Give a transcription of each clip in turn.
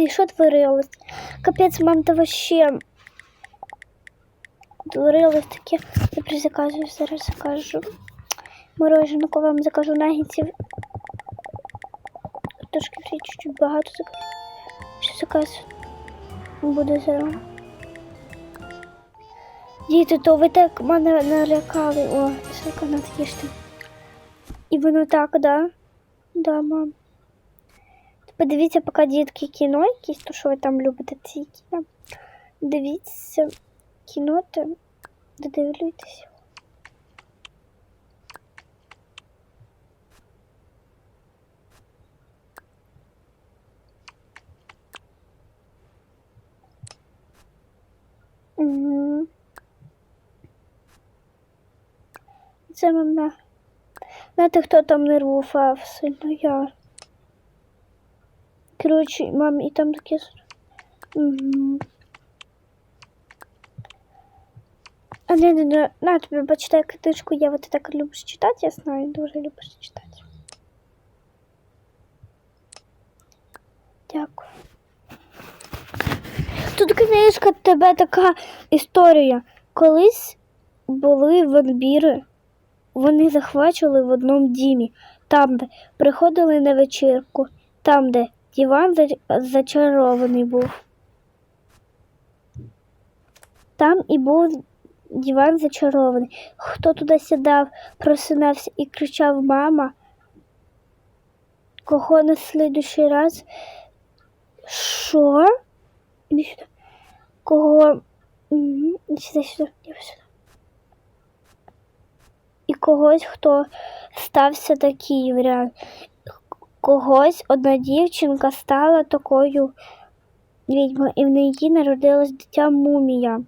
Господи, що творилось? Капець, мам, та вообще творилось таке. Я призаказую, зараз закажу. Мороженку вам закажу. Трошки вже чуть-чуть багато закажу. Що заказ буде зараз. Діти, то ви так мене налякали. О, шоколад їжте. І воно так, да? Да, мам. Подивіться, поки дітки кіно якісь, то що ви там любите ці кіно. Дивіться кіно та додивлюйтесь. Угу. Це мама. Знаєте, хто там нервував сильно я. Коротше, мам, і там таке. Угу. А не, не, не, на тобі почитай книжку, я вот так любиш читати, я знаю, дуже любиш читати. Дякую. Тут книжка тебе така історія. Колись були вампіри, вони захвачували в одному дімі, там, де приходили на вечірку, там, де диван зачарований був. Там і був диван зачарований. Хто туди сідав, просинався і кричав Мама. Кого на слідущий раз? Що? Кого? І когось, хто стався такий варіант. Когось одна дівчинка стала такою відьмою, і в неї народилось дитя мумія.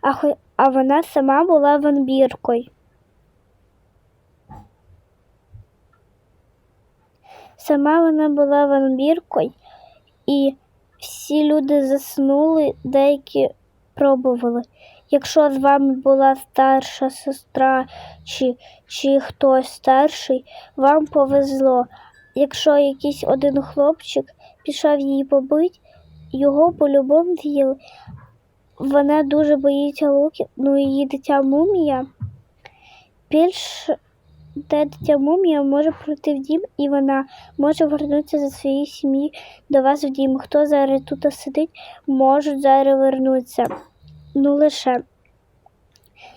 А, хо- а вона сама була вампіркою. Сама вона була вампіркою, і всі люди заснули, деякі пробували. Якщо з вами була старша сестра чи, чи хтось старший, вам повезло. Якщо якийсь один хлопчик пішов її побити, його по-любому з'їли. Вона дуже боїться луків, ну її дитя мумія. Більш те дитя мумія може прийти в дім, і вона може вернутися за своєю сім'єю до вас в дім. Хто зараз тут сидить, можуть зараз вернутися. Ну лише.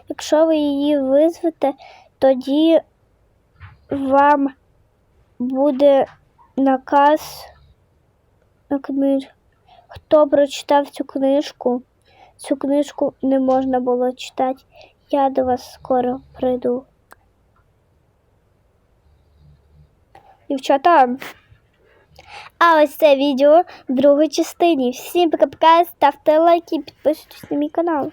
Якщо ви її визвете, тоді вам буде наказ на книжку. Хто прочитав цю книжку? Цю книжку не можна було читати. Я до вас скоро прийду. Дівчата. А ось це відео в другій частині. Всім пока-пока, ставте лайки і підписуйтесь на мій канал.